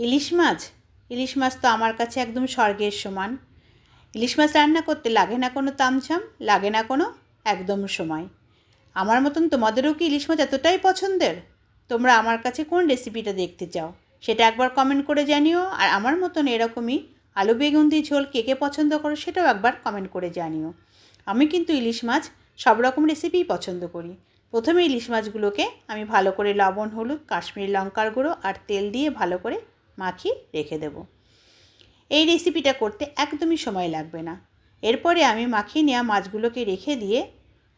ইলিশ মাছ? ইলিশ মাছ তো আমার কাছে একদম স্বর্গের সমান। ইলিশ মাছ রান্না করতে লাগে না কোনো তামঝাম? লাগে না কোনো? একদম সময়। আমার মতন তোমাদেরও কি ইলিশ মাছ এতটাই পছন্দের? তোমরা আমার কাছে কোন রেসিপিটা দেখতে চাও? সেটা একবার কমেন্ট করে জানিও। আর আমার মতন এরকমই আলু, বেগুন দিয়ে ঝোল কে কে পছন্দ করো সেটাও একবার কমেন্ট করে জানিও। আমি কিন্তু ইলিশ মাছ সব রকম রেসিপিই পছন্দ করি। প্রথমে ইলিশ মাছগুলোকে আমি ভালো করে লবণ, হলুদ, কাশ্মীরি লঙ্কার গুঁড়ো আর তেল দিয়ে ভালো করে মাখিয়ে রেখে দেব। এই রেসিপিটা করতে একদমই সময় লাগবে না। এরপরে আমি মাখিয়ে নেওয়া মাছগুলোকে রেখে দিয়ে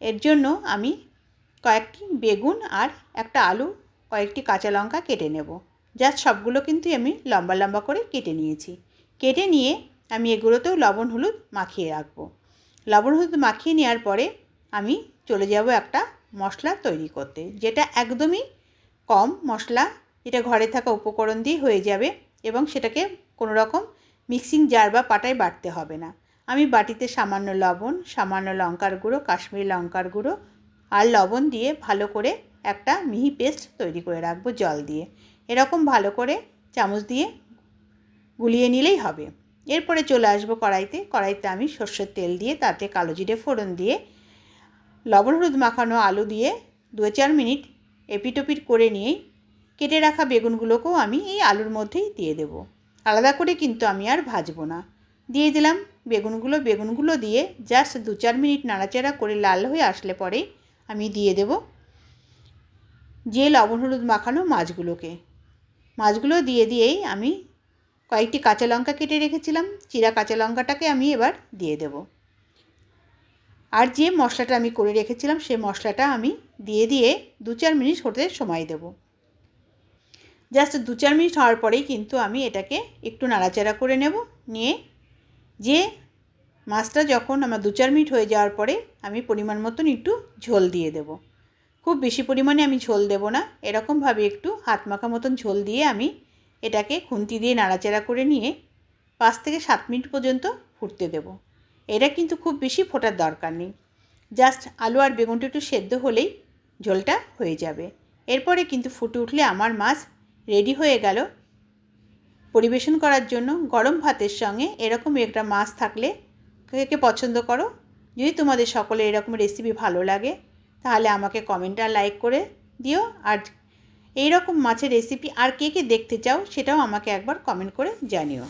এর জন্য আমি কয়েকটি বেগুন আর একটা আলু, কয়েকটি কাঁচা লঙ্কা কেটে নেব। জাস্ট সবগুলো কিন্তু আমি লম্বা লম্বা করে কেটে নিয়েছি। কেটে নিয়ে আমি এগুলোতেও লবণ, হলুদ মাখিয়ে রাখব। লবণ, হলুদ মাখিয়ে নেওয়ার পরে আমি চলে যাব একটা মশলা তৈরি করতে, যেটা একদমই কম মশলা যেটা ঘরে থাকা উপকরণ দিয়ে হয়ে যাবে এবং সেটাকে কোনো রকম মিক্সিং জার বা পাটায় বাটতে হবে না। আমি বাটিতে সামান্য লবণ, সামান্য লঙ্কার গুঁড়ো, কাশ্মীরি লঙ্কার গুঁড়ো আর লবণ দিয়ে ভালো করে একটা মিহি পেস্ট তৈরি করে রাখব জল দিয়ে। এরকম ভালো করে চামচ দিয়ে গুলিয়ে নিলেই হবে। এরপরে চলে আসব কড়াইতে। কড়াইতে আমি সর্ষের তেল দিয়ে, তাতে কালো জিরে ফোড়ন দিয়ে, লবণ হলুদ মাখানো আলু দিয়ে দু চার মিনিট এপিটোপিট করে নিয়েই কেটে রাখা বেগুনগুলোকেও আমি এই আলুর মধ্যেই দিয়ে দেবো। আলাদা করে কিন্তু আমি আর ভাজবো না। দিয়ে দিলাম বেগুনগুলো বেগুনগুলো দিয়ে জাস্ট দু চার মিনিট নাড়াচাড়া করে লাল হয়ে আসলে পরেই আমি দিয়ে দেব যে লবণ হলুদ মাখানো মাছগুলোকে। মাছগুলো দিয়ে দিয়েই আমি কয়েকটি কাঁচা লঙ্কা কেটে রেখেছিলাম, চিরা কাঁচা লঙ্কাটাকে আমি এবার দিয়ে দেব। আর যে মশলাটা আমি করে রেখেছিলাম, সে মশলাটা আমি দিয়ে দিয়ে দু চার মিনিট হতে সময় দেব। জাস্ট দু চার মিনিট হওয়ার পরেই কিন্তু আমি এটাকে একটু নাড়াচাড়া করে নেব। নিয়ে যে মাছটা যখন আমার দু চার মিনিট হয়ে যাওয়ার পরে আমি পরিমাণ মতন একটু ঝোল দিয়ে দেব। খুব বেশি পরিমাণে আমি ঝোল দেব না। এরকমভাবে একটু হাত মাখা মতন ঝোল দিয়ে আমি এটাকে খুন্তি দিয়ে নাড়াচাড়া করে নিয়ে পাঁচ থেকে সাত মিনিট পর্যন্ত ফুটতে দেব। এটা কিন্তু খুব বেশি ফোটার দরকার নেই। জাস্ট আলু আর বেগুনটা একটু সেদ্ধ হলেই ঝোলটা হয়ে যাবে। এরপরে কিন্তু ফুটে উঠলে আমার মাছ রেডি হয়ে গেল। পরিবেশন করার জন্য গরম ভাতের সঙ্গে এরকম একটা মাছ থাকলে কে পছন্দ করো? যদি তোমাদের সকলে এরকম রেসিপি ভালো লাগে, তাহলে আমাকে কমেন্ট আর লাইক করে দিও। আর এই রকম মাছের রেসিপি আর কে কে দেখতে চাও, সেটাও আমাকে একবার কমেন্ট করে জানিও।